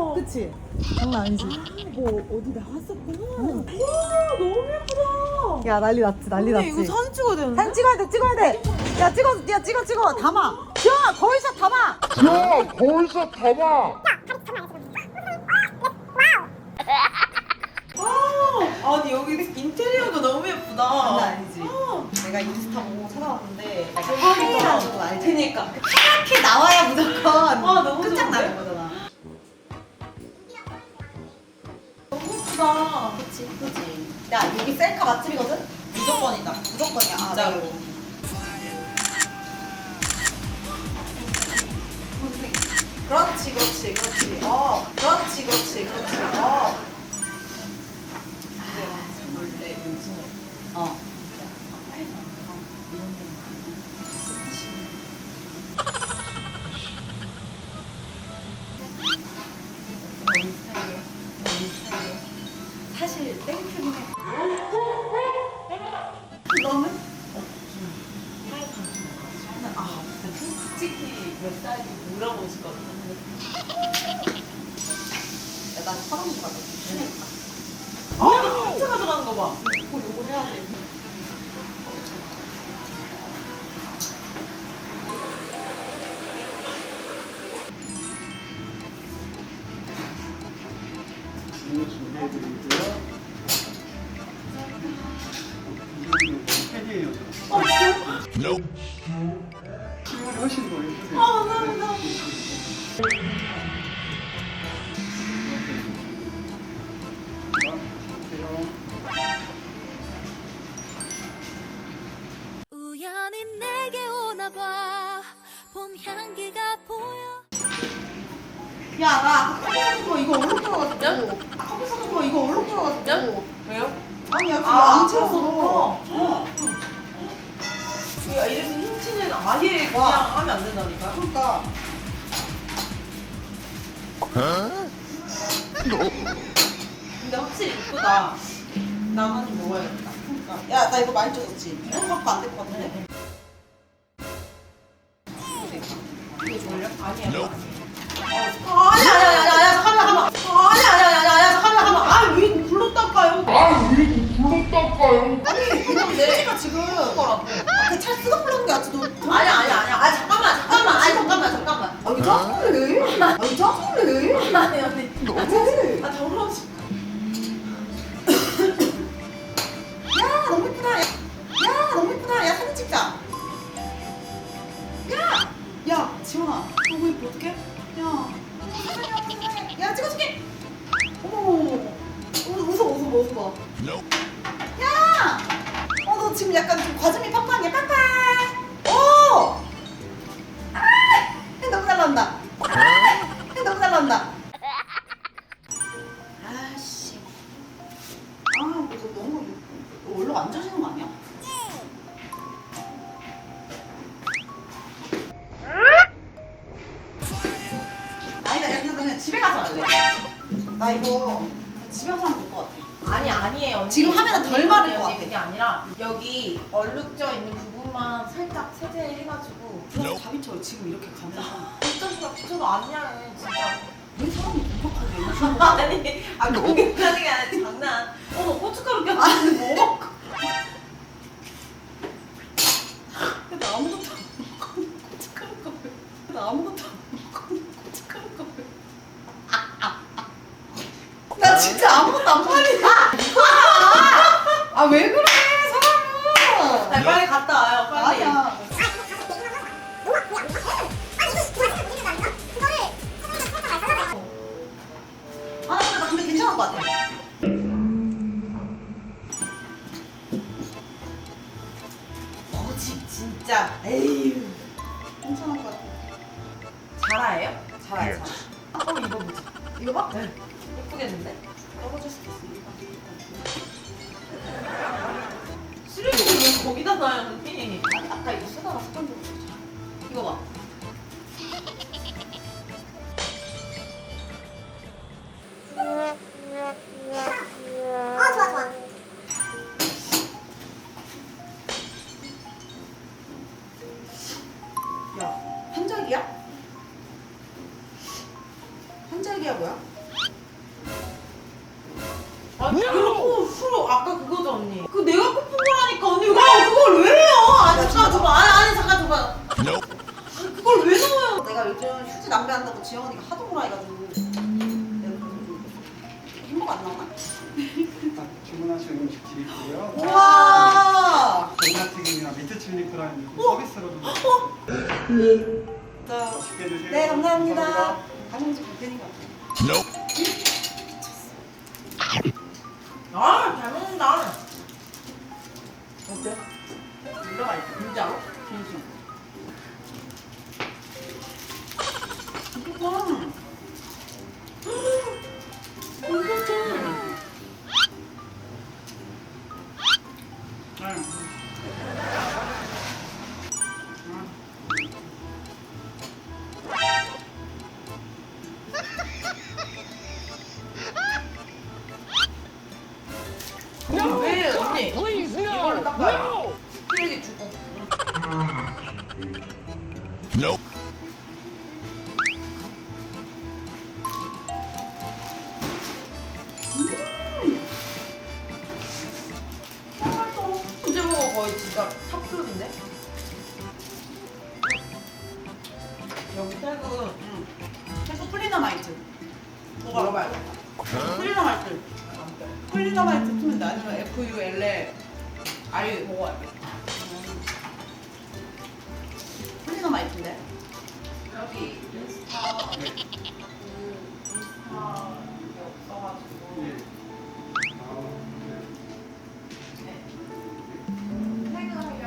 예쁘다. 그치? 장난 아니지? 뭐 어디 나갔었구나. 와 너무 예쁘다. 야 난리 났지 난리 언니 났지 이거 사진 찍어야 되는데? 사진 찍어야 돼 찍어야 돼야 찍어 야 찍어 찍어 담아 지영아 거울샷 담아 야, 거기서 봐봐. 아, 아니 여기 인테리어가 너무 예쁘다. 장난 아니지? 아, 내가 인스타 보고 찾아왔는데 대박이다. 그니까. 이렇게 나와야 무조건 아, 너무 끝장나는? 거잖아 너무 예쁘다. 그치 그치 야 여기 셀카 맛집이거든? 무조건이다. 무조건이야 아, 진짜로. 네. 그렇지 그렇지 그렇지 어 그렇지 그렇지 그렇지 어 야, 난 사람 좀 가자 친해니까 아, 진짜 가져가는 거 봐. 이거 요거 해야 돼. 이거 준비해드리고요. 팬이에요. 어, 진짜? 친구를 하시는 거예요? 아, 감사합니다. 야나 커피 사준 거 이거 얼룩 들어가지고 커피 사준 거 이거 얼룩 들어가지고 왜요? 아니 야 그거 아, 안 채웠어 어. 야, 이래서 흰티는 아예 그냥 와. 하면 안 된다니까. 그러니까 근데 확실히 이쁘다. 나만 좀 먹어야겠다. 그러니까 야나 이거 많이 쪄졌지? 이거 갖고 안될 것 같은데 이거 좋을려? 아니야. 아, 거라고. 그찰 쓰고 부르는 게 아직 너 아니야, 아니야, 아니야. 아, 잠깐만, 잠깐만. 아니, 잠깐만, 잠깐만. 아 이거 짜증을 해? 아 이거 짜증을 해? 아니, 아니. 왜? 아, 더러워지. 야 너무 예쁘다 야, 야 너무 예쁘다 야 사진 찍자 야! 야 지원아 너무 예뻐 어떡해? 야야 찍어줄게 어머 웃어 웃어 웃어 야! 지금 약간 좀 과즙이 팡팡이야 팡팡 오! 아! 너무 잘 나온다 아! 너무 잘 나온다 아씨 아 이거 너무 원래 안 젖이는 거 아니야? 아니다 그냥 그냥 집에 가서 할래 나 이거 집에 가서 하면 될것 같아 아니, 아니에요. 지금 하면은 덜 마를 것 언니, 같아. 그게 아니라, 여기 얼룩져 있는 부분만 살짝 세제해가지고. 그래서 다 비쳐 지금 이렇게 가면 어쩌다 붙여도 아니야, 진짜. 왜 사람이 공격하게 아니, 아, 공격하는 게 아니라 장난. 어머, 고춧가루 꼈는데 뭐? 먹고. 근데 나 아무것도 안 먹고 고춧가루가 왜나 아무것도 안 먹고 고춧가루가 왜나 진짜 아무것도 안 팔리네 아 왜 그래 사람은 아니, 빨리 갔다 와요, 빨리. 아니야 아, 나 근데- 나 근데 괜찮을 것 같아. 거짓, 진짜. 에휴. 괜찮을 것 같아. 잘아예요? 잘해, 잘해. 한번 입어보자. 이거 봐? 네. 예쁘겠는데? 떨어질 수도 있어. 쓰레기를 왜 거기다 언니? 아니, 아까 이거 쓰다가 습관적으로 줬잖아. 이거 봐. 그걸 왜 넣어요? 내가 요즘 휴지 낭비한다고 지영언니가 하도 뭐라 해가지고 내가 그래서 행복 안 나오나? 자, 주문하신 음식 드릴게요. 우와 도마튀김이나 미트 칠리 프라이 서비스로 좀 자, 맛있게 드세요. 네 감사합니다 가능지 불편인가 아잘 먹는다. 어때? 진짜 맛있어. 진짜로? 진심 먹어야 돼. 플리너마이트인데 여기 인스타 그 인스타 이게 없어가지고 예. 아, 네. 하는데 네.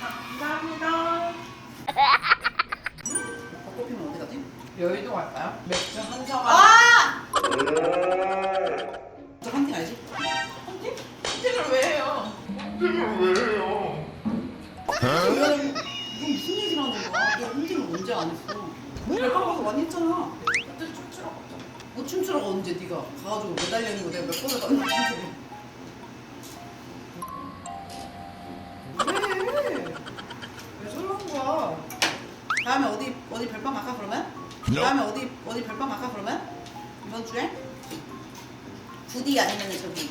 감사합니다. 벚꽃 피면 어디 가지? 여의도 갈까요? 맥주 한 사발. 아! 춤추러 가 언제 네가 가가지고 매달려 있는 거 내가 몇 번을 봤는데 왜? 왜 설렁 거야? 다음에 어디 어디 별방 갈까 그러면? 다음에 어디 어디 별방 갈까 그러면? 이번 주에? 부디 아니면 저기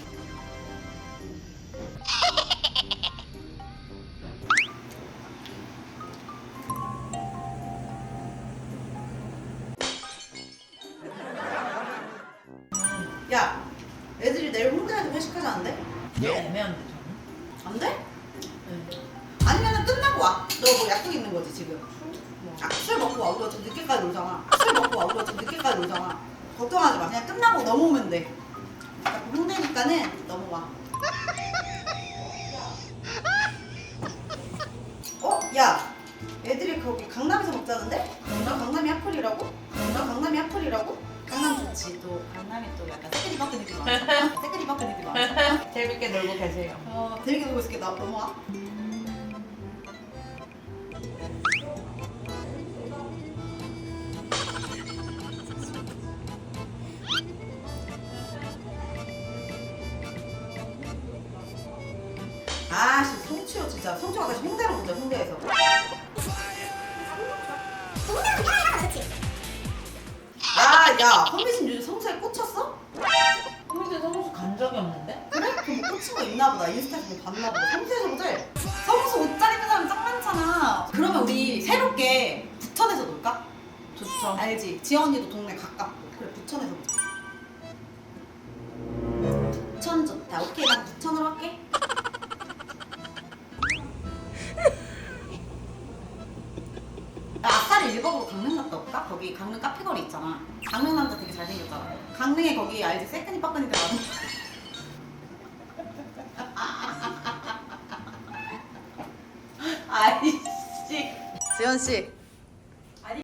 먹고 와. 우리가 좀 늦게까지 놀잖아. 걱정하지 마. 그냥 끝나고 넘어오면 돼. 어차피 홍대니까는 넘어와. 어? 야! 애들이 거기 강남에서 먹자는데? 강남? 강남이 하플이라고? 강남? 강남이 하플이라고? 강남 좋지. 또 강남이 또 약간 새끼리 바쁜 느낌 많아. 새끼리 바쁜 느낌 많아. 재밌게 놀고 계세요. 어, 재밌게 놀고 있을게. 나 넘어와. 아씨 송치호 진짜 송치호가 다시 홍대로 보자 홍대에서 아야 헌미진 요즘 성수에 꽂혔어? 홍대 성수 간 적이 없는데? 그래? 그럼 뭐 꽂힌 거 있나 보다 인스타에서 뭐 봤나 보다 성수에서 보지? 성수 옷 잘 입는 사람 짱 많잖아 그러면 우리 새롭게 부천에서 놀까? 좋죠. 알지? 지연 언니도 동네 가깝고 그래 부천에서 놀자 강릉에 거기 알지? 세끈이 빠끈이들 많은 아이씨. 지연 씨 아니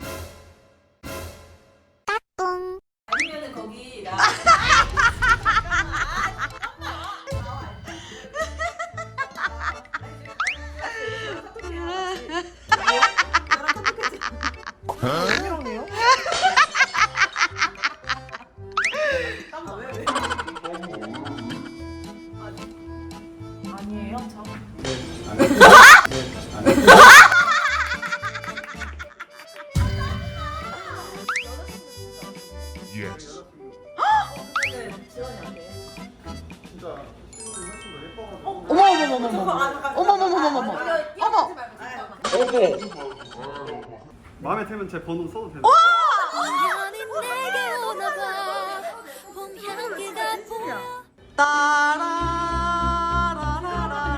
어머 마음에 들면 제 번호 써도 되나요?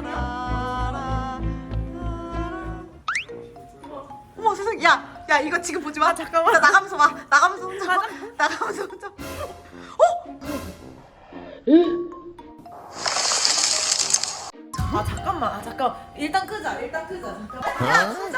따라라라라라라 어머 야, 야 이거 지금 보지 마. 잠깐만. 나 나가면서 봐. 나가면서 혼자 봐. 나가면서 혼자 봐. 아 잠깐만. 아 잠깐. 일단 끄자. 일단 끄자 Huh?